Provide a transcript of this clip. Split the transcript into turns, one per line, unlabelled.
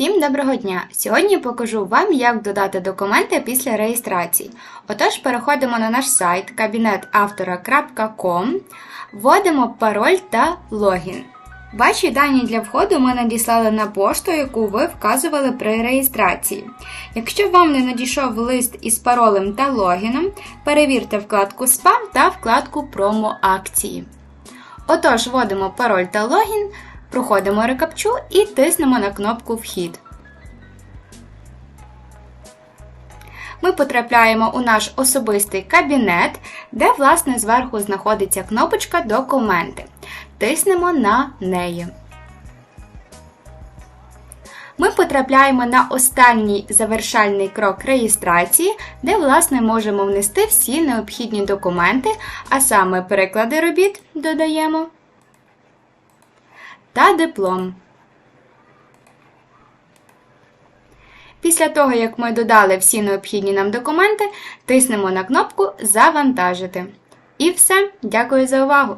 Всім доброго дня! Сьогодні покажу вам, як додати документи після реєстрації. Отож, переходимо на наш сайт кабінетавтора.com, вводимо пароль та логін. Ваші дані для входу ми надіслали на пошту, яку ви вказували при реєстрації. Якщо вам не надійшов лист із паролем та логіном, перевірте вкладку Спам та вкладку Промо-акції. Отож, вводимо пароль та логін, проходимо рекапчу і тиснемо на кнопку Вхід. Ми потрапляємо у наш особистий кабінет, де, власне, зверху знаходиться кнопочка Документи. Тиснемо на неї. Ми потрапляємо на останній завершальний крок реєстрації, де, власне, можемо внести всі необхідні документи, а саме переклади робіт додаємо та диплом. Після того, як ми додали всі необхідні нам документи, тиснемо на кнопку Завантажити. І все. Дякую за увагу!